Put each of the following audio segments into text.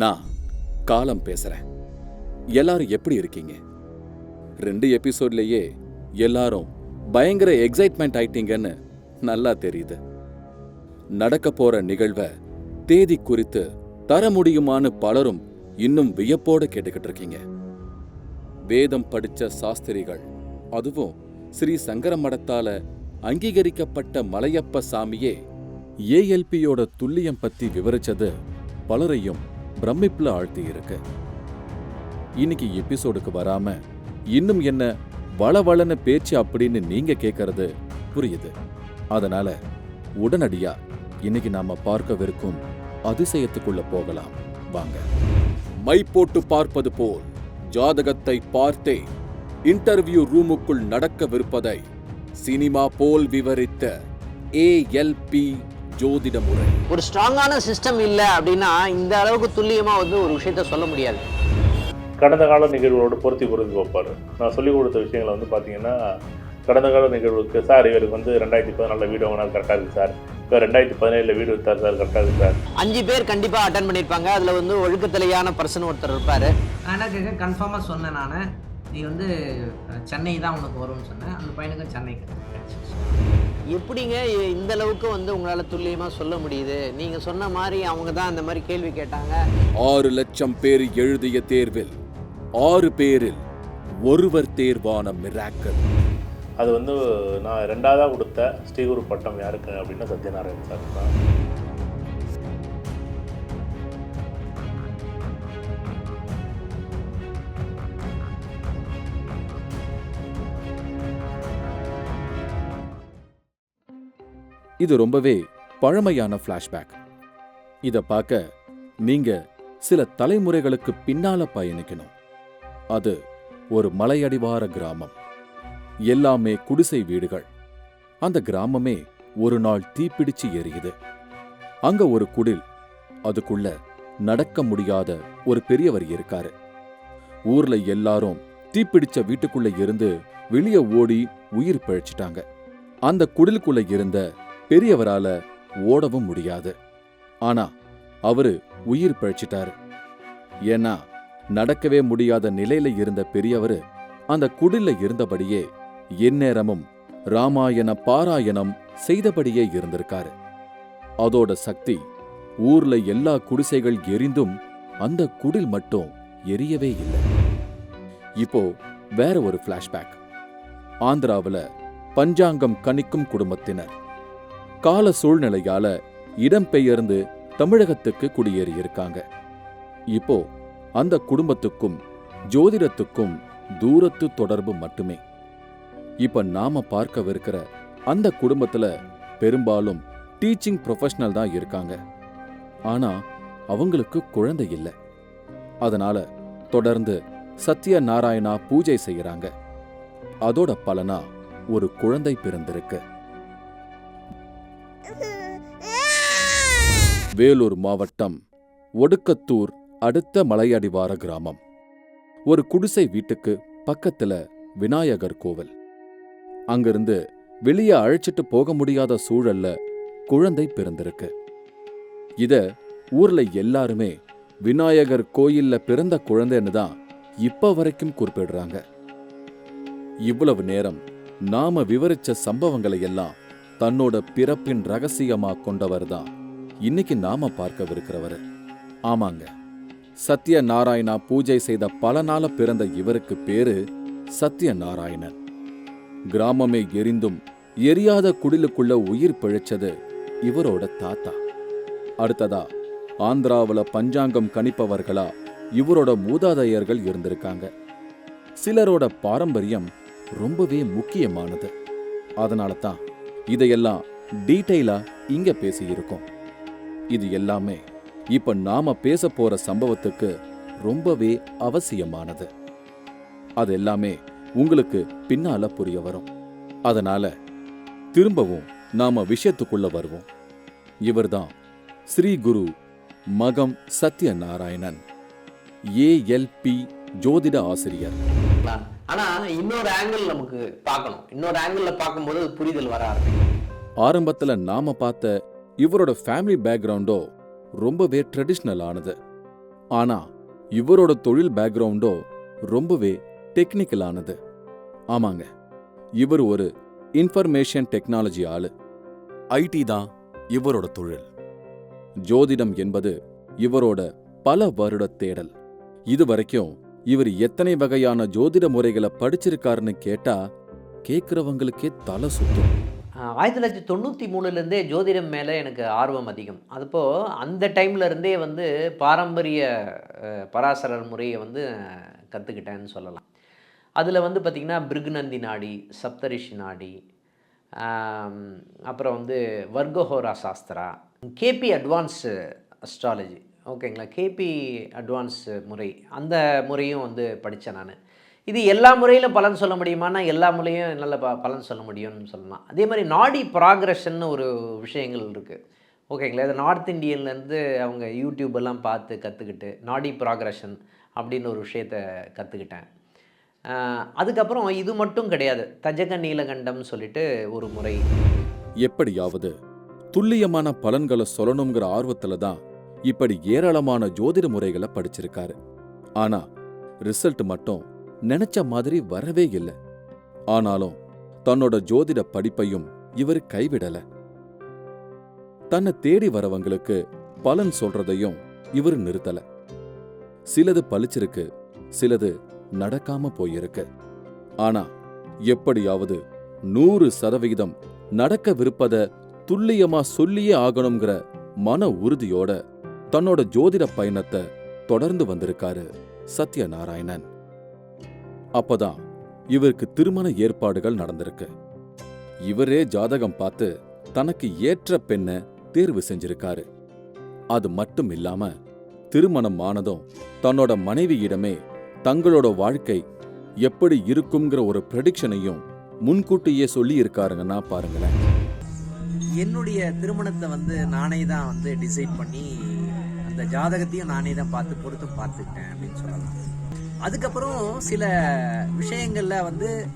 நான் காலம் பேசுறேன். எல்லாரும் எப்படி இருக்கீங்க? ரெண்டு எபிசோட்லயே எல்லாரும் பயங்கர எக்ஸைட்மெண்ட் ஆயிட்டீங்கன்னு நல்லா தெரியுது. நடக்க போற நிகழ்வை தேதி குறித்து தர முடியுமான்னு பலரும் இன்னும் வியப்போட கேட்டுக்கிட்டு இருக்கீங்க. வேதம் படிச்ச சாஸ்திரிகள் அதுவும் ஸ்ரீ சங்கர மடத்தால அங்கீகரிக்கப்பட்ட மலையப்ப சாமியே ஏஎல்பியோட துல்லியம் பத்தி விவரிச்சது பலரையும் பிரமிப்புல ஆழ்த்தி இருக்கு. இன்னைக்கு எபிசோடுக்கு வராம இன்னும் என்ன வளவளன பேச்சு அப்படின்னு நீங்க கேட்கறது புரியுது. அதனால உடனடியா இன்னைக்கு நாம பார்க்கவிருக்கும் அதிசயத்துக்குள்ள போகலாம். வாங்க. மை போட்டு பார்ப்பது போல் ஜாதகத்தை பார்த்தே இன்டர்வியூ ரூமுக்குள் நடக்கவிருப்பதை சினிமா போல் விவரித்த ஏஎல்பி ஜோதிட முறை ஒரு ஸ்ட்ராங்கான சிஸ்டம் இல்லை அப்படின்னா இந்த அளவுக்கு துல்லியமா வந்து ஒரு விஷயத்த சொல்ல முடியாது. கடந்த கால நிகழ்வுகளோட பொருத்தி பொருத்தி வைப்பார் நான் சொல்லிக் கொடுத்த விஷயங்களை வந்து பார்த்தீங்கன்னா கடந்த கால நிகழ்வுக்கு சார் இவருக்கு வந்து ரெண்டாயிரத்தி பதினாலில் வீடு வாங்கினார் கரெக்டாக இருக்குது சார். இப்போ ரெண்டாயிரத்தி பதினேழில் வீடு வித்தார் சார் கரெக்டாக இருக்குது சார். அஞ்சு பேர் கண்டிப்பா அட்டன் பண்ணியிருப்பாங்க அதுல வந்து ஒழுக்கத்தலையான பர்சன் ஒருத்தர் இருப்பாரு. நான் என்ன கேட்க கன்ஃபார்மாக சொன்னேன் நான். நீ வந்து சென்னை தான் உனக்கு வரும்னு சொன்னேன். அந்த பையனுக்கும் சென்னை கிடைச்சிச்சு. எப்படிங்க இந்த அளவுக்கு வந்து உங்களால துல்லியமா சொல்ல முடியுது? நீங்க சொன்ன மாதிரி அவங்க தான் அந்த மாதிரி கேள்வி கேட்டாங்க. ஆறு லட்சம் பேர் எழுதிய தேர்வில் ஆறு பேரில் ஒருவர் தேர்வான மிராக்கல் அது வந்து நான் ரெண்டாவதாக கொடுத்த ஸ்ரீகுரு பட்டம் யாருக்கு அப்படின்னா சத்யநாராயண் சார் தான். இது ரொம்பவே பழமையான ஃப்ளாஷ்பேக் இத பார்க்க நீங்க சில தலைமுறைகளுக்கு பின்னால பயணிக்கணும். அது ஒரு மலையடிவார கிராமம். எல்லாமே குடிசை வீடுகள். அந்த கிராமமே ஒரு நாள் தீப்பிடிச்சு எரியுது. அங்க ஒரு குடில் அதுக்குள்ள நடக்க முடியாத ஒரு பெரியவர் இருக்காரு. ஊர்ல எல்லாரும் தீப்பிடிச்ச வீட்டுக்குள்ள இருந்து வெளியே ஓடி உயிர் பிழைச்சிட்டாங்க. அந்த குடிலுக்குள்ள இருந்த பெரியவரால ஓடவும் முடியாது. ஆனா அவரு உயிர் பிழைச்சிட்டாரு. ஏன்னா நடக்கவே முடியாத நிலையில இருந்த பெரியவரு அந்த குடில்ல இருந்தபடியே எந்நேரமும் ராமாயண பாராயணம் செய்தபடியே இருந்திருக்காரு. அதோட சக்தி ஊர்ல எல்லா குடிசைகள் எரிந்தும் அந்த குடில் மட்டும் எரியவே இல்லை. இப்போ வேற ஒரு ஃப்ளாஷ்பேக் ஆந்திராவுல பஞ்சாங்கம் கணிக்கும் குடும்பத்தினர். கால சூழ்நிலையால இடம்பெயர்ந்து தமிழகத்துக்கு குடியேறியிருக்காங்க. இப்போ அந்த குடும்பத்துக்கும் ஜோதிடத்துக்கும் தூரத்து தொடர்பு மட்டுமே. இப்ப நாம பார்க்கவிருக்கிற அந்த குடும்பத்துல பெரும்பாலும் டீச்சிங் ப்ரொஃபஷனல் தான் இருக்காங்க. ஆனா அவங்களுக்கு குழந்தை இல்லை. அதனால தொடர்ந்து சத்ய நாராயணா பூஜை செய்யறாங்க அதோட பலனா ஒரு குழந்தை பிறந்திருக்கு. வேலூர் மாவட்டம் ஒடுக்கத்தூர் அடுத்த மலையடிவார கிராமம். ஒரு குடிசை வீட்டுக்கு பக்கத்துல விநாயகர் கோவில். அங்கிருந்து வெளியே அழைச்சிட்டு போக முடியாத சூழல்ல குழந்தை பிறந்திருக்கு. இத ஊர்ல எல்லாருமே விநாயகர் கோயில்ல பிறந்த குழந்தைன்னு தான் இப்ப வரைக்கும் குறிப்பிடுறாங்க. இவ்வளவு நேரம் நாம விவரிச்ச சம்பவங்களை எல்லாம் தன்னோட பிறப்பின் ரகசியமா கொண்டவர் தான் இன்னைக்கு நாம பார்க்கவிருக்கிறவர். ஆமாங்க. சத்ய நாராயணா பூஜை செய்த பல நாள பிறந்த இவருக்கு பேரு சத்ய நாராயணன் கிராமமே எரிந்தும் எரியாத குடிலுக்குள்ள உயிர் பிழைச்சது இவரோட தாத்தா. அடுத்ததா ஆந்திராவுல பஞ்சாங்கம் கணிப்பவர்களா இவரோட மூதாதையர்கள் இருந்திருக்காங்க. சிலரோட பாரம்பரியம் ரொம்பவே முக்கியமானது. அதனால தான் இதையெல்லாம் டீட்டெயிலா இங்க பேசியிருக்கோம். இது எல்லாமே இப்ப நாம பேச போற சம்பவத்துக்கு ரொம்பவே அவசியமானது. அது எல்லாமே உங்களுக்கு பின்னால புரிய வரும். அதனால திரும்பவும் நாம விஷயத்துக்குள்ள வருவோம். இவர்தான் ஸ்ரீ குரு மகம் சத்யநாராயணன் ஏஎல்பி ஜோதிட ஆசிரியர். ஆனா இன்னொரு ஆங்கிள் நமக்கு பார்க்கணும். இன்னொரு ஆங்கிள் பார்க்கும்போது புரிதல் வர ஆரம்பிக்கும். ஆரம்பத்துல நாம பார்த்த இவரோட ஃபேமிலி பேக்ரவுண்டோ ரொம்பவே ட்ரெடிஷ்னல் ஆனது. ஆனா இவரோட தொழில் பேக்ரவுண்டோ ரொம்பவே டெக்னிக்கலானது ஆமாங்க இவர் ஒரு இன்ஃபர்மேஷன் டெக்னாலஜி ஆளு. ஐடி தான் இவரோட தொழில். ஜோதிடம் என்பது இவரோட பல வருட தேடல். இதுவரைக்கும் இவர் எத்தனை வகையான ஜோதிட முறைகளை படிச்சிருக்காருன்னு கேட்டா கேக்குறவங்களுக்கே தலை சுத்தும். ஆயிரத்தி தொள்ளாயிரத்தி தொண்ணூற்றி மூணுலேருந்தே ஜோதிடம் மேலே எனக்கு ஆர்வம் அதிகம். அதுப்போ அந்த டைம்ல இருந்தே வந்து பாரம்பரிய பராசரர் முறையை வந்து கற்றுக்கிட்டேன்னு சொல்லலாம். அதில் வந்து பார்த்திங்கன்னா பிருகுநந்தி நாடி சப்தரிஷி நாடி அப்புறம் வந்து வர்க்கஹோரா சாஸ்திரா கேபி அட்வான்ஸு அஸ்ட்ராலஜி. ஓகேங்களா? கேபி அட்வான்ஸ் முறை. அந்த முறையும் வந்து படித்தேன் நான். இது எல்லா முறையிலும் பலன் சொல்ல முடியுமானா எல்லா முறையும் நல்ல ப பலன் சொல்ல முடியும்னு சொல்லலாம். அதே மாதிரி நாடி ப்ராக்ரஷன் ஒரு விஷயங்கள் இருக்குது ஓகேங்களா? இது நார்த் இந்தியன்லேருந்து அவங்க யூடியூப் எல்லாம் பார்த்து கற்றுக்கிட்டு நாடி ப்ராக்ரஷன் அப்படின்னு ஒரு விஷயத்த கற்றுக்கிட்டேன் அதுக்கப்புறம் இது மட்டும் கிடையாது. தஜக நீலகண்டம் சொல்லிட்டு ஒரு முறை. எப்படியாவது துல்லியமான பலன்களை சொல்லணுங்கிற ஆர்வத்தில் தான் இப்படி ஏராளமான ஜோதிட முறைகளை படிச்சிருக்காரு. ஆனால் ரிசல்ட் மட்டும் நினைச்ச மாதிரி வரவே இல்லை. ஆனாலும் தன்னோட ஜோதிட படிப்பையும் இவர் கைவிடல. தன்னை தேடி வரவங்களுக்கு பலன் சொல்றதையும் இவர் நிறுத்தல. சிலது பளிச்சிருக்கு சிலது நடக்காம போயிருக்கு. ஆனா எப்படியாவது நூறு சதவிகிதம் நடக்கவிருப்பத துல்லியமா சொல்லியே ஆகணுங்கிற மன உறுதியோட தன்னோட ஜோதிட பயணத்தை தொடர்ந்து வந்திருக்காரு சத்யநாராயணன். அப்பதான் இவருக்கு திருமண ஏற்பாடுகள் நடந்திருக்கு. இவரே ஜாதகம் பார்த்து தனக்கு ஏற்ற பெண்ணை தேர்வு செஞ்சிருக்காரு. அது மட்டும் இல்லாம திருமணம் ஆனதும் தன்னோட மனைவியிடமே தங்களோட வாழ்க்கை எப்படி இருக்குங்கிற ஒரு ப்ரெடிக்ஷனையும் முன்கூட்டியே சொல்லி இருக்காருங்கன்னா பாருங்களேன். என்னுடைய திருமணத்தை வந்து நானே தான் வந்து டிசைட் பண்ணி அந்த ஜாதகத்தையும் நானே தான் பார்த்து பொறுத்து பார்த்துக்கிட்டேன் அப்படின்னு சொல்லலாம். அதுக்கப்புறம் சில விஷயங்களில் வந்து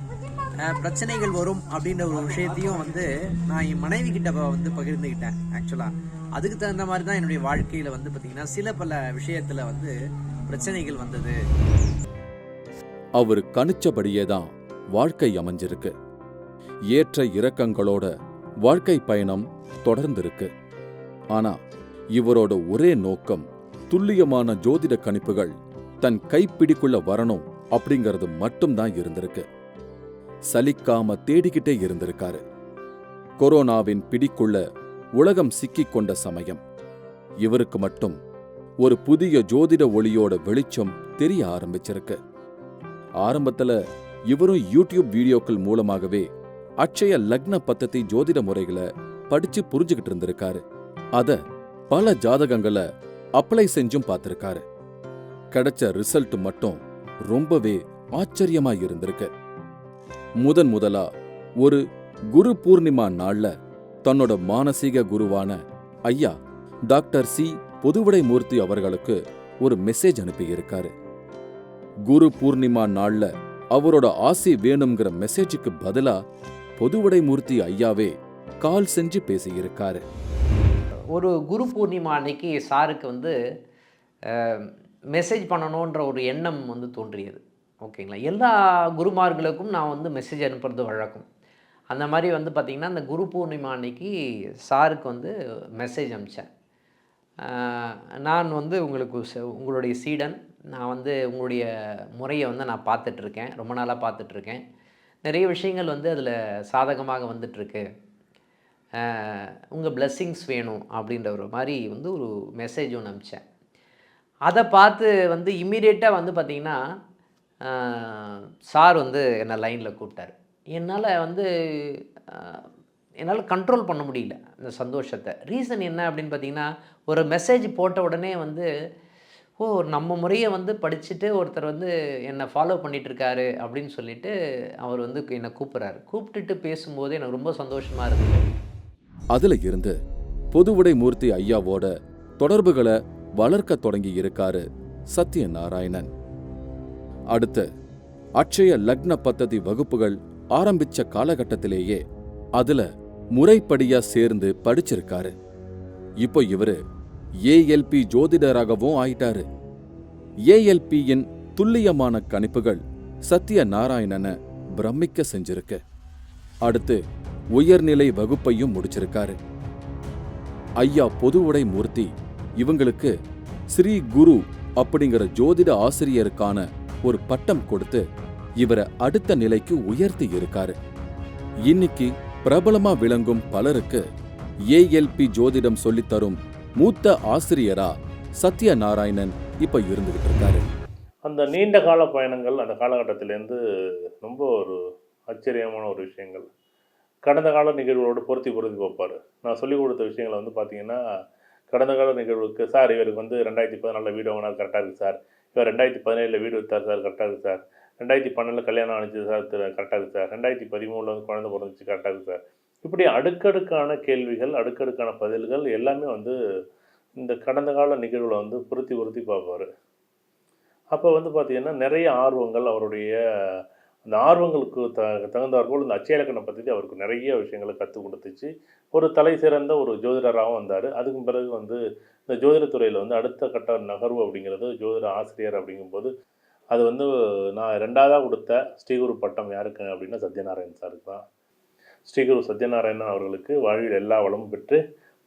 பிரச்சனைகள் வரும் அப்படின்ற ஒரு விஷயத்தையும் வந்து நான் என் மனைவி கிட்ட வந்து பகிர்ந்துக்கிட்டேன் ஆக்சுவலாக அதுக்கு தகுந்த மாதிரி தான் என்னுடைய வாழ்க்கையில் வந்து பார்த்திங்கன்னா சில பல விஷயத்தில் வந்து பிரச்சனைகள் வந்தது. அவர் கணிச்சபடியே தான் வாழ்க்கை அமைஞ்சிருக்கு. ஏற்ற இறக்கங்களோட வாழ்க்கை பயணம் தொடர்ந்திருக்கு. ஆனா இவரோட ஒரே நோக்கம் துல்லியமான ஜோதிட கணிப்புகள் தன் கைப்பிடிக்குள்ள வரணும் அப்படிங்கிறது மட்டும்தான் இருந்திருக்கு. சலிக்காம தேடிக்கிட்டே இருந்திருக்காரு. கொரோனாவின் பிடிக்குள்ள உலகம் சிக்கிக் கொண்ட சமயம். இவருக்கு மட்டும் ஒரு புதிய ஜோதிட ஒளியோட வெளிச்சம் தெரிய ஆரம்பிச்சிருக்கு. ஆரம்பத்துல இவரும் யூடியூப் வீடியோக்கள் மூலமாகவே அட்சய லக்ன பத்தத்தை ஜோதிட முறைகளை படிச்சு புரிஞ்சுகிட்டு இருந்திருக்காரு. அத பல ஜாதகங்களை அப்ளை செஞ்சும் பார்த்திருக்காரு கிடைச்ச ரிசல்ட் மட்டும் ரொம்பவே ஆச்சரியமா இருந்திருக்கு. முதன் முதலா ஒரு குரு பூர்ணிமா நாள்ல தன்னோட மானசீக குருவான ஐயா டாக்டர் சி பொதுவுடை மூர்த்தி அவர்களுக்கு ஒரு மெசேஜ் அனுப்பியிருக்காரு. குரு பூர்ணிமா நாள்ல அவரோட ஆசி வேணுங்கிற மெசேஜுக்கு பதிலா பொதுவடை மூர்த்தி ஐயாவே கால் செஞ்சு பேசியிருக்காரு. ஒரு குரு பூர்ணிமா அன்னைக்கு சாருக்கு வந்து மெசேஜ் பண்ணணுன்ற ஒரு எண்ணம் வந்து தோன்றியது. ஓகேங்களா? எல்லா குருமார்களுக்கும் நான் வந்து மெசேஜ் அனுப்புறது வழக்கம். அந்த மாதிரி வந்து பார்த்திங்கன்னா அந்த குரு பூர்ணிமா அன்னைக்கு சாருக்கு வந்து மெசேஜ் அனுப்பிச்சேன். நான் வந்து உங்களுக்கு ச- உங்களுடைய சீடன் நான் வந்து உங்களுடைய முறையை வந்து நான் பார்த்துட்ருக்கேன். ரொம்ப நாளாக பார்த்துட்ருக்கேன். நிறைய விஷயங்கள் வந்து அதில் சாதகமாக வந்துட்டுருக்கு உங்கள் பிளெஸ்ஸிங்ஸ் வேணும் அப்படின்ற ஒரு மாதிரி வந்து ஒரு மெசேஜ் ஒன்று அனுப்பிச்சேன். அதை பார்த்து வந்து இம்மீடியட்டாக வந்து பார்த்திங்கன்னா சார் வந்து என்னை லைனில் கூப்பிட்டாரு. என்னால் வந்து என்னால் கண்ட்ரோல் பண்ண முடியல இந்த சந்தோஷத்தை. ரீசன் என்ன அப்படின்னு பார்த்தீங்கன்னா ஒரு மெசேஜ் போட்ட உடனே வந்து ஓ நம்ம முறையை வந்து படிச்சுட்டு ஒருத்தர் வந்து என்னை ஃபாலோ பண்ணிகிட்ருக்காரு அப்படின்னு சொல்லிட்டு அவர் வந்து என்னை கூப்பிட்றாரு. கூப்பிட்டுட்டு பேசும்போது எனக்கு ரொம்ப சந்தோஷமாக இருந்தது. அதில் இருந்து பொதுவுடை மூர்த்தி ஐயாவோட தொடர்புகளை வளர்க்க தொடங்கி இருக்காரு சத்யநாராயணன். அடுத்து அட்சய லக்ன பத்ததி வகுப்புகள் ஆரம்பிச்ச காலகட்டத்திலேயே அதுல முறைப்படியா சேர்ந்து படிச்சிருக்காரு. இப்போ இவரு ஏஎல்பி ஜோதிடராகவும் ஆயிட்டாரு. ஏஎல்பியின் துல்லியமான கணிப்புகள் சத்ய நாராயணனை பிரமிக்க செஞ்சிருக்கு. அடுத்து உயர்நிலை வகுப்பையும் முடிச்சிருக்காரு. ஐயா பொதுவுடை மூர்த்தி இவங்களுக்கு ஸ்ரீ குரு அப்படிங்கிற ஜோதிட ஆசிரியருக்கான ஒரு பட்டம் கொடுத்து இவரை அடுத்த நிலைக்கு உயர்த்தி இருக்காரு. இன்னைக்கு பிரபலமா விளங்கும் பலருக்கு ஏஎல்பி ஜோதிடம் சொல்லித் தரும் மூத்த ஆசிரியரா சத்ய நாராயணன் இப்ப இருந்துகிட்டு இருக்காரு. அந்த நீண்ட கால பயணங்கள் அந்த காலகட்டத்திலேருந்து ரொம்ப ஒரு ஆச்சரியமான ஒரு விஷயங்கள். கடந்த கால நிகழ்வுகளோடு பொருத்தி பொருத்தி பார்ப்பார். நான் சொல்லிக் கொடுத்த விஷயங்களை வந்து பார்த்தீங்கன்னா கடந்த கால நிகழ்வுக்கு சார் இவருக்கு வந்து ரெண்டாயிரத்தி பதினாலில் வீடு வாங்கினார் கரெக்டாக இருக்குது சார். இவர் ரெண்டாயிரத்தி பதினேழில் வீடு விற்றார் சார் கரெக்டாக இருக்குது சார். ரெண்டாயிரத்தி பன்னெண்டில் கல்யாணம் அணிஞ்சது சார் கரெக்டாக இருக்குது சார். ரெண்டாயிரத்தி பதிமூணில் வந்து குழந்தை பிறந்துச்சு கரெக்டாக இருக்குது சார். இப்படி அடுக்கடுக்கான கேள்விகள் அடுக்கடுக்கான பதில்கள் எல்லாமே வந்து இந்த கடந்த கால நிகழ்வுகளை வந்து பொருத்தி பொருத்தி பார்ப்பார். அப்போ வந்து பார்த்திங்கன்னா நிறைய ஆர்வங்கள் அவருடைய அந்த ஆர்வங்களுக்கு த தகுந்தாற்போல் இந்த அச்சய பற்றி அவருக்கு நிறைய விஷயங்களை கற்றுக் கொடுத்துச்சு. ஒரு தலை சிறந்த ஒரு ஜோதிடராகவும் வந்தார். அதுக்கு பிறகு வந்து இந்த ஜோதிடத்துறையில் வந்து அடுத்த கட்ட நகர்வு அப்படிங்கிறது ஜோதிட ஆசிரியர் அப்படிங்கும்போது அது வந்து நான் ரெண்டாவதாக கொடுத்த ஸ்ரீகுரு பட்டம் யாருக்கு அப்படின்னா சத்யநாராயண் சாருக்கு தான். ஸ்ரீகுரு சத்யநாராயணன் அவர்களுக்கு வாழ்வில் எல்லா வளமும் பெற்று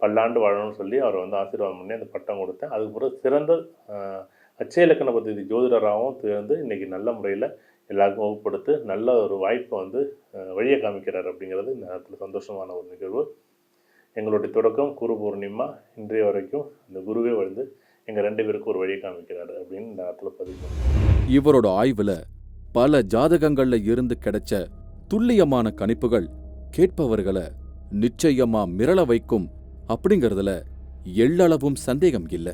பல்லாண்டு வாழணும்னு சொல்லி அவரை வந்து ஆசீர்வாதம் பண்ணி அந்த பட்டம் கொடுத்தேன். அதுக்கு பிறகு சிறந்த ஆஹ், அச்சய இலக்கண பத்தி ஜோதிடராகவும் திறந்து இன்றைக்கி நல்ல முறையில் எல்லாருக்கும் வகுப்படுத்து நல்ல ஒரு வாய்ப்பை வந்து வழியை காமிக்கிறார் அப்படிங்கிறது இந்த நேரத்தில் சந்தோஷமான ஒரு நிகழ்வு. எங்களுடைய தொடக்கம் குரு பூர்ணிமா இன்றைய வரைக்கும் இந்த குருவே வந்து எங்கள் ரெண்டு பேருக்கும் ஒரு வழியை காமிக்கிறாரு அப்படின்னு இந்த நேரத்தில் பதிவு இவரோட ஆய்வில் பல ஜாதகங்களில் இருந்து கிடைச்ச துல்லியமான கணிப்புகள் கேட்பவர்களை நிச்சயமா மிரள வைக்கும் அப்படிங்கிறதுல எள்ளளவும் சந்தேகம் இல்லை.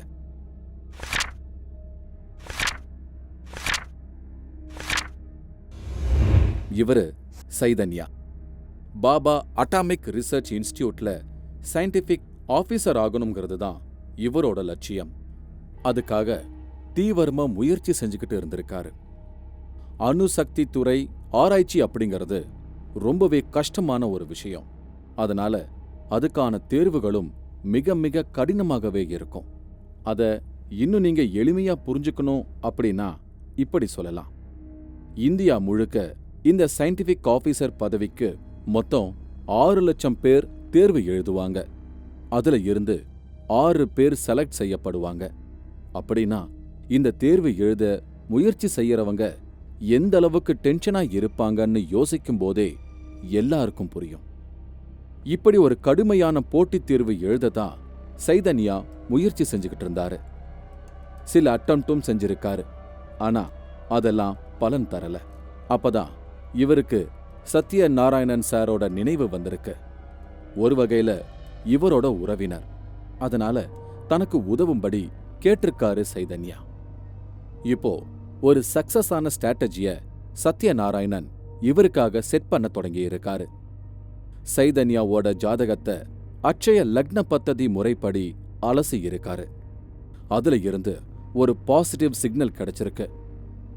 இவரு சைதன்யா. பாபா அட்டாமிக் ரிசர்ச் இன்ஸ்டியூட்ல சயின்டிஃபிக் ஆஃபீஸர் ஆகணுங்கிறது தான் இவரோட லட்சியம். அதுக்காக தீவிரமா முயற்சி செஞ்சுக்கிட்டு இருந்திருக்காரு. அணுசக்தி துறை ஆராய்ச்சி அப்படிங்கிறது ரொம்பவே கஷ்டமான ஒரு விஷயம். அதனால அதுக்கான தேர்வுகளும் மிக மிக கடினமாகவே இருக்கும். அத இன்னும் நீங்க எளிமையா புரிஞ்சுக்கணும் அப்படின்னா இப்படி சொல்லலாம். இந்தியா முழுக்க இந்த சயின்டிஃபிக் ஆபீசர் பதவிக்கு மொத்தம் ஆறு லட்சம் பேர் தேர்வு எழுதுவாங்க. அதுல இருந்து ஆறு பேர் செலக்ட் செய்யப்படுவாங்க. அப்படின்னா இந்த தேர்வு எழுத முயற்சி செய்யறவங்க எந்த அளவுக்கு டென்ஷனா இருப்பாங்கன்னு யோசிக்கும் போதே எல்லாருக்கும் புரியும். இப்படி ஒரு கடுமையான போட்டித் தேர்வு எழுத தான் சைதன்யா முயற்சி செஞ்சுக்கிட்டு இருந்தாரு. சில அட்டம்ட்டும் செஞ்சிருக்காரு. ஆனா அதெல்லாம் பலன் தரல. அப்பதான் இவருக்கு சத்ய நாராயணன் சாரோட நினைவு வந்திருக்கு. ஒரு வகையில இவரோட உறவினர். அதனால தனக்கு உதவும்படி கேட்டிருக்காரு சைதன்யா. இப்போ ஒரு சக்சஸ் ஆன ஸ்ட்ராட்டஜிய சத்யநாராயணன் இவருக்காக செட் பண்ண தொடங்கி இருக்காரு. சைதன்யாவோட ஜாதகத்தை அட்சய லக்ன பத்ததி முறைப்படி அலசி இருக்காரு. அதுல இருந்து ஒரு பாசிட்டிவ் சிக்னல் கிடைச்சிருக்கு.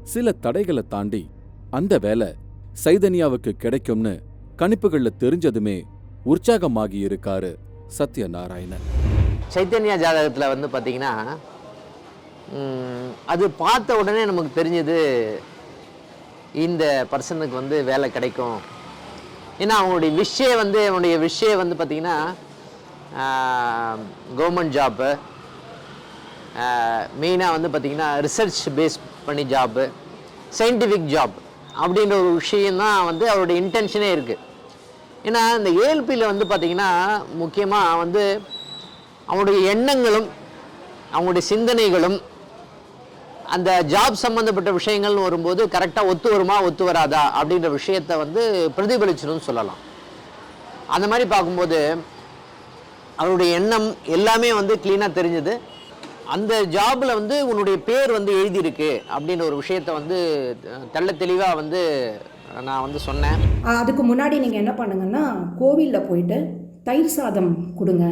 சில தடைகளை தாண்டி அந்த வேலை சைதன்யாவுக்கு கிடைக்கும்னு கணிப்புகள்ல தெரிஞ்சதுமே உற்சாகமாகி இருக்காரு சத்யநாராயணன். சைத்தன்யா ஜாதகத்தில் வந்து பார்த்தீங்கன்னா அது பார்த்த உடனே நமக்கு தெரிஞ்சது இந்த பர்சனுக்கு வந்து வேலை கிடைக்கும். ஏன்னா அவங்களுடைய விஷயம் வந்து அவனுடைய விஷயம் வந்து பார்த்தீங்கன்னா கவர்மெண்ட் ஜாப்பு மெயினாக வந்து பார்த்தீங்கன்னா ரிசர்ச் பேஸ் பண்ணி ஜாப்பு சயின்டிஃபிக் ஜாப் அப்படின்ற ஒரு விஷயந்தான் வந்து அவருடைய இன்டென்ஷனே இருக்குது ஏன்னா இந்த ஏஎல்பியில் வந்து பார்த்திங்கன்னா முக்கியமாக வந்து அவனுடைய எண்ணங்களும் அவங்களுடைய சிந்தனைகளும் அந்த ஜாப் சம்மந்தப்பட்ட விஷயங்கள்னு வரும்போது கரெக்டாக ஒத்து வருமா ஒத்து வராதா அப்படின்ற விஷயத்தை வந்து பிரதிபலிச்சிடும்னு சொல்லலாம். அந்த மாதிரி பார்க்கும்போது அவருடைய எண்ணம் எல்லாமே வந்து க்ளீனாக தெரிஞ்சது. அந்த ஜாபில் வந்து உன்னுடைய பேர் வந்து எழுதியிருக்கு அப்படின்ற ஒரு விஷயத்தை வந்து தெள்ள தெளிவாக வந்து நான் வந்து சொன்னேன். அதுக்கு முன்னாடி நீங்கள் என்ன பண்ணுங்கன்னா கோவிலில் போயிட்டு தயிர் சாதம் கொடுங்க.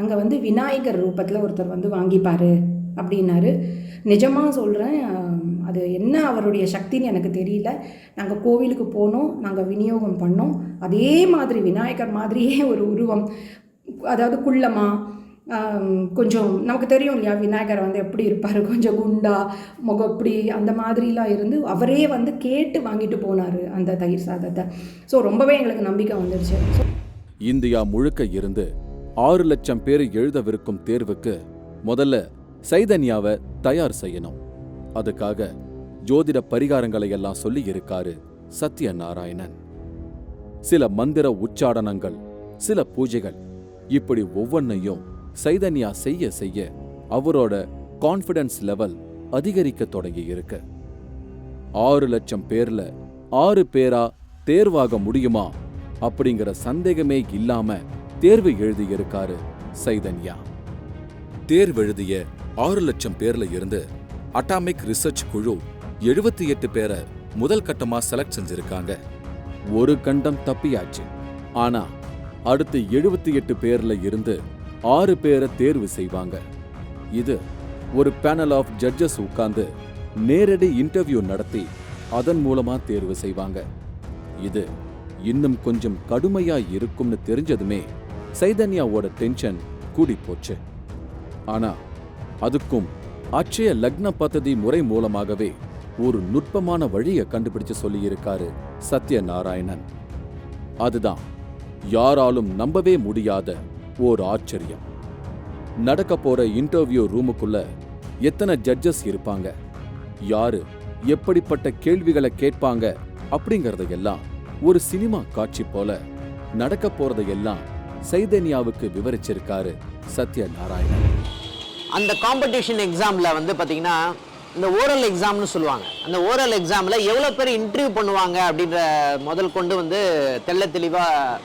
அங்கே வந்து விநாயகர் ரூபத்தில் ஒருத்தர் வந்து வாங்கிப்பார் அப்படின்னாரு. நிஜமாக சொல்கிறேன் அது என்ன அவருடைய சக்தின்னு எனக்கு தெரியல. நாங்கள் கோவிலுக்கு போனோம் நாங்கள் விநியோகம் பண்ணோம். அதே மாதிரி விநாயகர் மாதிரியே ஒரு உருவம் அதாவது குள்ளமா கொஞ்சம் நமக்கு தெரியும் இல்லையா விநாயகர் வந்து எப்படி இருப்பார் கொஞ்சம் குண்டா முகம் இப்படி அந்த மாதிரிலாம் இருந்து அவரே வந்து கேட்டு வாங்கிட்டு போனார் அந்த தயிர் சாதத்தை. ஸோ ரொம்பவே எங்களுக்கு நம்பிக்கை வந்துடுச்சு இந்தியா முழுக்க இருந்து ஆறு லட்சம் பேர் எழுதவிருக்கும் தேர்வுக்கு முதல்ல சைதன்யாவை தயார் செய்யணும். அதுக்காக ஜோதிட பரிகாரங்களை எல்லாம் சொல்லி இருக்காரு சத்யநாராயணன். சில மந்திர உச்சாடனங்கள் சில பூஜைகள் இப்படி ஒவ்வொன்றையும் சைதன்யா செய்ய செய்ய அவரோட கான்ஃபிடன்ஸ் லெவல் அதிகரிக்க தொடங்கி இருக்கு. ஆறு லட்சம் பேர்ல ஆறு பேரா தேர்வாக முடியுமா அப்படிங்கிற சந்தேகமே இல்லாம தேர்வு எழுதியிருக்காரு சைதன்யா. தேர்வு எழுதிய ஆறு லட்சம் பேர்ல இருந்து அட்டாமிக் ரிசர்ச் குழு எழுபத்தி எட்டு பேரை முதல் கட்டமா செலக்ட் செஞ்சிருக்காங்க. ஒரு கண்டம் தப்பியாச்சு. ஆனா அடுத்து எழுபத்தி எட்டு பேர்ல இருந்து ஆறு பேரை தேர்வு செய்வாங்க. இது ஒரு பேனல் ஆஃப் ஜட்ஜஸ் உட்கார்ந்து நேரடி இன்டர்வியூ நடத்தி அதன் மூலமா தேர்வு செய்வாங்க. இது இன்னும் கொஞ்சம் கடுமையா இருக்கும்னு தெரிஞ்சதுமே சைதன்யாவோட டென்ஷன் கூடி போச்சு. ஆனா அதுக்கும் அட்சய லக்ன பத்ததி முறை மூலமாகவே ஒரு நுட்பமான வழியை கண்டுபிடிச்சு சொல்லியிருக்காரு சத்யநாராயணன். அதுதான் யாராலும் நம்பவே முடியாத ஓர் ஆச்சரியம். நடக்க போற இன்டர்வியூ ரூமுக்குள்ள எத்தனை ஜட்ஜஸ் இருப்பாங்க? யாரு எப்படிப்பட்ட கேள்விகளை கேட்பாங்க? அப்படிங்கறதையெல்லாம் ஒரு சினிமா காட்சி போல நடக்க போறதையெல்லாம் சைதன்யாவுக்கு விவரிச்சிருக்காரு சத்யநாராயணன். அந்த காம்படிஷன் எக்ஸாமில் வந்து பார்த்தீங்கன்னா இந்த ஓரல் எக்ஸாம்னு சொல்லுவாங்க. அந்த ஓரல் எக்ஸாமில் எவ்வளோ பேர் இன்டர்வியூ பண்ணுவாங்க அப்படின்ற முதல் கொண்டு வந்து தெள்ள தெளிவாக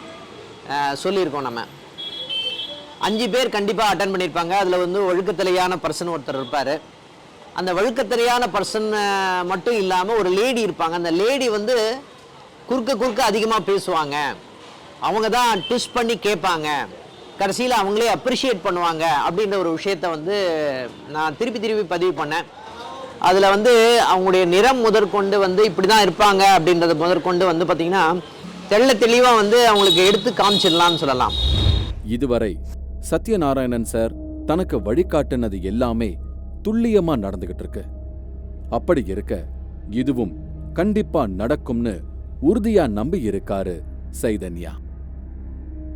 சொல்லியிருக்கோம் நம்ம. அஞ்சு பேர் கண்டிப்பாக அட்டன் பண்ணியிருப்பாங்க அதில் வந்து ஒழுக்கத்திலையான பர்சன் ஒருத்தர் இருப்பார். அந்த ஒழுக்கத்திலையான பர்சன் மட்டும் இல்லாமல் ஒரு லேடி இருப்பாங்க. அந்த லேடி வந்து குறுக்க குறுக்க அதிகமாக பேசுவாங்க. அவங்க தான் டிஷ் பண்ணி கேட்பாங்க. கடைசியில் அவங்களே அப்ரிஷியேட் பண்ணுவாங்க அப்படின்ற ஒரு விஷயத்த வந்து நான் திருப்பி திருப்பி பதிவு பண்ணேன். அதில் வந்து அவங்களுடைய நிறம் முதற்கொண்டு வந்து இப்படி தான் இருப்பாங்க அப்படின்றத முதற்கொண்டு வந்து பார்த்திங்கன்னா தெள்ள தெளிவாக வந்து அவங்களுக்கு எடுத்து காமிச்சிடலாம்னு சொல்லலாம். இதுவரை சத்யநாராயணன் சார் தனக்கு வழிகாட்டினது எல்லாமே துல்லியமா நடந்துகிட்டு இருக்கு. அப்படி இருக்க இதுவும் கண்டிப்பா நடக்கும்னு உறுதியா நம்பி இருக்காரு சைதன்யா.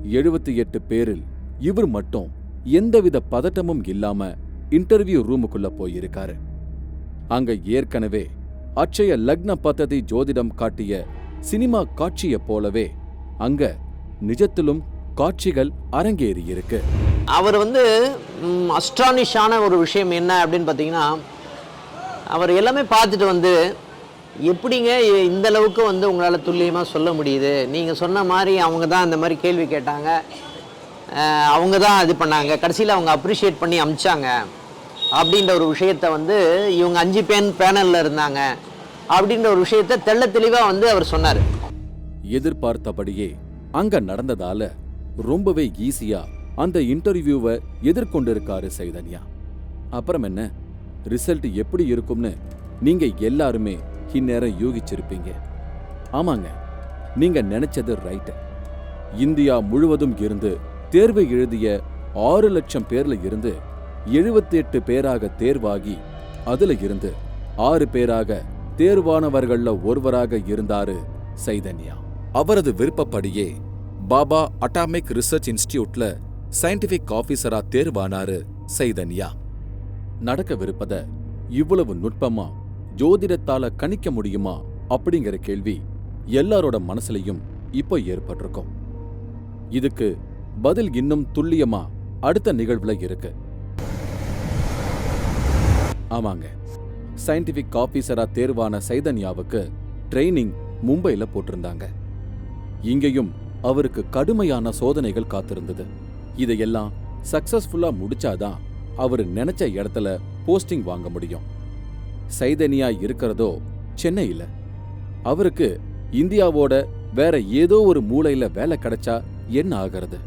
எழுபத்தி எட்டு பேரில் இவர் மட்டும் எந்தவித பதட்டமும் இல்லாம இன்டர்வியூ ரூமுக்குள்ள போயிருக்காரு. அங்க ஏற்கனவே அட்சய லக்ன பத்ததி ஜோதிடம் காட்டிய சினிமா காட்சியைப் போலவே அங்க நிஜத்திலும் காட்சிகள் அரங்கேறி இருக்கு அவர் வந்து அஸ்ட்ரானிஷான ஒரு விஷயம் என்ன அப்படின்னு பார்த்தீங்கன்னா அவர் எல்லாமே பார்த்துட்டு வந்து எப்படிங்க இந்த அளவுக்கு வந்து உங்களால் துல்லியமாக சொல்ல முடியுது? நீங்கள் சொன்ன மாதிரி அவங்க தான் இந்த மாதிரி கேள்வி கேட்டாங்க. அவங்க தான் இது பண்ணாங்க. கடைசியில் அவங்க அப்ரிஷியேட் பண்ணி அமிச்சாங்க. அப்படின்ற ஒரு விஷயத்த வந்து இவங்க அஞ்சு பேன் பேனலில் இருந்தாங்க. அப்படின்ற ஒரு விஷயத்த தெள்ள தெளிவாக வந்து அவர் சொன்னார். எதிர்பார்த்தபடியே அங்க நடந்ததால ரொம்பவே ஈஸியா அந்த இன்டர்வியூவை எதிர்கொண்டிருக்காரு சைதன்யா. அப்புறம் என்ன? ரிசல்ட் எப்படி இருக்கும்னு நீங்க எல்லாருமே இந்நேரம் யூகிச்சிருப்பீங்க. ஆமாங்க நீங்க நினைச்சது ரைட் இந்தியா முழுவதும் இருந்து தேர்வு எழுதிய ஆறு லட்சம் பேர்ல இருந்து எழுபத்தி எட்டு பேராக தேர்வாகி அதுல இருந்து ஆறு பேராக தேர்வானவர்கள்ல ஒருவராக இருந்தாரு சைதன்யா. அவரது விருப்பப்படியே பாபா அட்டாமிக் ரிசர்ச் இன்ஸ்டியூட்ல சயின்டிபிக் ஆபீசரா தேர்வானாரு சைதன்யா. நடக்கவிருப்பத இவ்வளவு நுட்பமா ஜோதிடத்தால கணிக்க முடியுமா அப்படிங்கிற கேள்வி எல்லாரோட மனசுலையும் இப்போ ஏற்பட்டிருக்கும். இதுக்கு பதில் இன்னும் துல்லியமா அடுத்த நிகழ்வுல இருக்கு. ஆமாங்க. சயின்டிபிக் ஆபீசரா தேர்வான சைதன்யாவுக்கு ட்ரைனிங் மும்பையில் போட்டிருந்தாங்க. இங்கேயும் அவருக்கு கடுமையான சோதனைகள் காத்திருந்தது. இதையெல்லாம் சக்சஸ்ஃபுல்லா முடிச்சாதான் அவர் நினைச்ச இடத்துல போஸ்டிங் வாங்க முடியும். சைதன்யா இருக்கிறதோ சென்னையில. அவருக்கு இந்தியாவோட வேற ஏதோ ஒரு மூலையில வேலை கிடைச்சா என்ன ஆகிறது?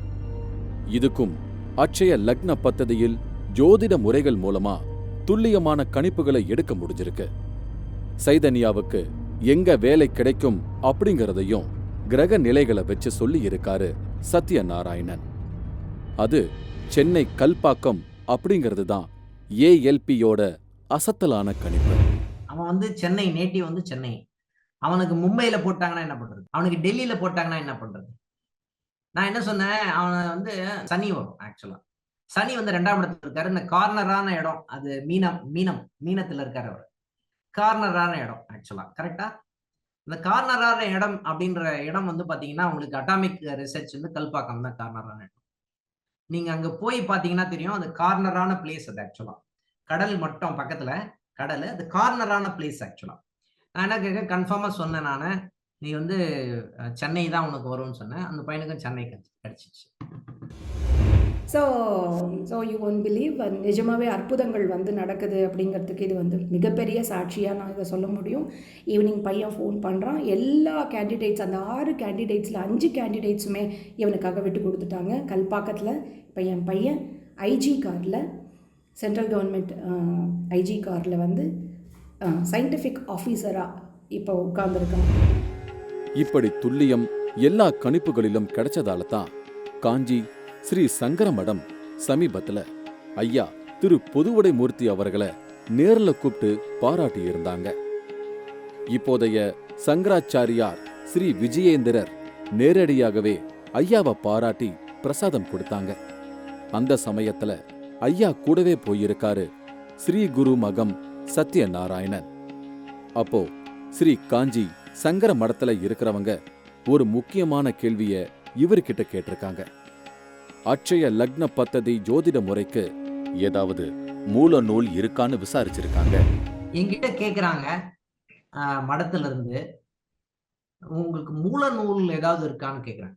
இதுக்கும் அட்சய லக்ன பத்ததியில் ஜோதிட முறைகள் மூலமா துல்லியமான கணிப்புகளை எடுக்க முடிஞ்சிருக்கு. சைதன்யாவுக்கு எங்க வேலை கிடைக்கும் அப்படிங்கிறதையும் கிரக நிலைகளை வச்சு சொல்லி இருக்காரு சத்யநாராயணன். அது சென்னை கல்பாக்கம் அப்படிங்கிறது தான் ஏஎல்பியோட அசத்தலான கணிப்பு. அவன் வந்து சென்னை நேட்டிவ் வந்து சென்னை. அவனுக்கு மும்பையில போட்டாங்கன்னா என்ன பண்றது? அவனுக்கு டெல்லியில போட்டாங்கன்னா என்ன பண்றது? நான் என்ன சொன்னேன்? அவனை வந்து சனி வரும் ஆக்சுவலா சனி வந்து ரெண்டாம் இடத்துல இருக்காரு. இந்த கார்னரான இடம் அது மீனம் மீனம் மீனத்துல இருக்காரு அவர். கார்னரான இடம் ஆக்சுவலா கரெக்டா இந்த கார்னரான இடம் அப்படின்ற இடம் வந்து பாத்தீங்கன்னா உங்களுக்கு அட்டாமிக் ரிசர்ச் வந்து கல்பாக்கம் தான் கார்னரான இடம். நீங்க அங்க போய் பாத்தீங்கன்னா தெரியும் அது கார்னரான பிளேஸ் அது ஆக்சுவலா கடல் மட்டும் பக்கத்துல கடல் அது கார்னரான பிளேஸ் ஆக்சுவலா நான் என்ன கேட்க கன்ஃபார்மா சொன்னேன் நான். நீ வந்து சென்னை தான் உனக்கு வரும்னு சொன்னேன். அந்த பையனுக்கும் சென்னை கிடைச்சிச்சு. So so you won believe நிஜமாகவே அற்புதங்கள் வந்து நடக்குது அப்படிங்கிறதுக்கு இது வந்து மிகப்பெரிய சாட்சியாக நான் இதை சொல்ல முடியும். ஈவினிங் பையன் ஃபோன் பண்ணுறான் எல்லா கேண்டிடேட்ஸ் அந்த ஆறு கேண்டிடேட்ஸில் அஞ்சு கேண்டிடேட்ஸுமே இவனுக்காக விட்டு கொடுத்துட்டாங்க. கல்பாக்கத்தில் இப்போ என் பையன் ஐஜி காரில் சென்ட்ரல் கவர்மெண்ட் ஐஜி காரில் வந்து சயின்டிஃபிக் ஆஃபீஸராக இப்போ உட்கார்ந்துருக்கான். இப்படி துல்லியம் எல்லா கணிப்புகளிலும் கிடைச்சதால தான் காஞ்சி ஸ்ரீ சங்கர மடம் சமீபத்துல ஐயா திரு பொதுவுடை மூர்த்தி அவர்களை நேர்ல கூப்பிட்டு பாராட்டி இருந்தாங்க. இப்போதைய சங்கராச்சாரியார் ஸ்ரீ விஜயேந்திரர் நேரடியாகவே ஐயாவை பாராட்டி பிரசாதம் கொடுத்தாங்க. அந்த சமயத்துல ஐயா கூடவே போயிருக்காரு ஸ்ரீ குரு மகம் சத்யநாராயணன். அப்போ ஸ்ரீ காஞ்சி சங்கர மடத்துல இருக்கிறவங்க ஒரு முக்கியமான கேள்விய இவர்கிட்ட கேட்டிருக்காங்க. அட்சய லக்ன பத்ததி ஜோதிட முறைக்கு ஏதாவது மூல நூல் இருக்கான்னு விசாரிச்சிருக்காங்க. என்கிட்ட கேக்குறாங்க. ஆஹ், மடத்துல இருந்து உங்களுக்கு மூல நூல் ஏதாவது இருக்கான்னு கேக்குறாங்க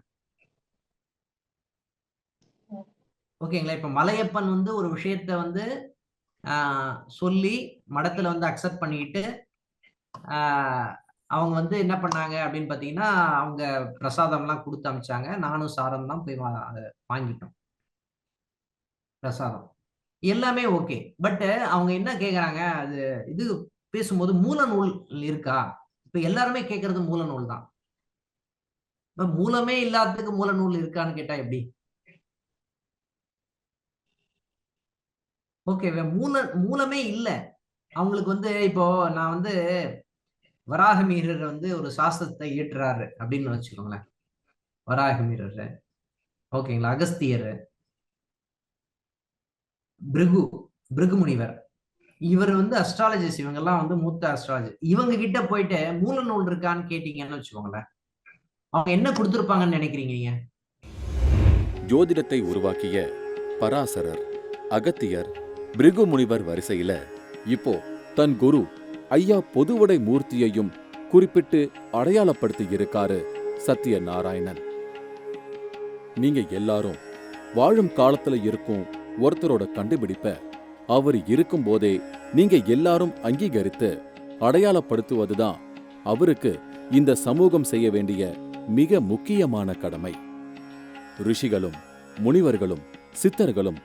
ஓகேங்களா? இப்ப மலையப்பன் வந்து ஒரு விஷயத்த வந்து ஆஹ், சொல்லி மடத்துல வந்து அக்செப்ட் பண்ணிட்டு ஆஹ், அவங்க வந்து என்ன பண்ணாங்க அப்படின்னு பாத்தீங்கன்னா அவங்க பிரசாதம்லாம் கொடுத்து அமிச்சாங்க. நானும் சாரம் தான் போய் அதை வாங்கிட்டோம். பிரசாதம். எல்லாமே ஓகே. பட்டு அவங்க என்ன கேட்குறாங்க அது இது பேசும்போது மூல நூல் இருக்கா? இப்போ எல்லாருமே கேட்கறது மூல நூல் தான். இப்போ மூலமே இல்லாததுக்கு மூல நூல் இருக்கான்னு கேட்டா எப்படி? ஓகே மூல மூலமே இல்லை. அவங்களுக்கு வந்து இப்போ நான் வந்து வராகமீரர் வந்து ஒரு சாஸ்திரத்தை இயற்றுறாரு அப்படின்னு வச்சுக்கோங்களேன். வராகமீரர். ஓகேங்களா? அகஸ்தியர். பிருகு பிருகு முனிவர் இவர் வந்து அஸ்ட்ராலஜிஸ் இவங்கெல்லாம் வந்து மூத்த அஸ்ட்ராலஜி இவங்க கிட்ட போயிட்டு மூல நூல் இருக்கான்னு கேட்டீங்கன்னு வச்சுக்கோங்களேன். அவங்க என்ன கொடுத்துருப்பாங்கன்னு நினைக்கிறீங்க ஜோதிடத்தை உருவாக்கிய பராசரர் அகத்தியர் பிருகு முனிவர் வரிசையில இப்போ தன் குரு ஐயா பொதுவடை மூர்த்தியையும் குறிப்பிட்டு அடையாளப்படுத்தி இருக்காரு சத்ய நாராயணன் நீங்க எல்லாரும் வாழும் காலத்துல இருக்கும் ஒருத்தரோட கண்டுபிடிப்ப அவர் இருக்கும்போதே நீங்க எல்லாரும் அங்கீகரித்து அடையாளப்படுத்துவதுதான் அவருக்கு இந்த சமூகம் செய்ய வேண்டிய மிக முக்கியமான கடமை. ரிஷிகளும் முனிவர்களும் சித்தர்களும்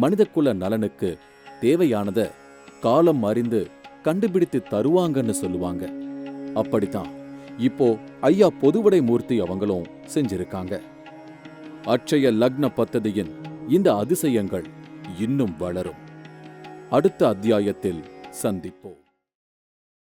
மனிதக்குல நலனுக்கு தேவையானத காலம் அறிந்து கண்டுபிடித்து தருவாங்கன்னு சொல்லுவாங்க. அப்படித்தான். இப்போ ஐயா பொதுவுடை மூர்த்தி அவங்களும் செஞ்சிருக்காங்க. அட்சய லக்ன பத்ததியின் இந்த அதிசயங்கள் இன்னும் வளரும். அடுத்த அத்தியாயத்தில் சந்திப்போம்.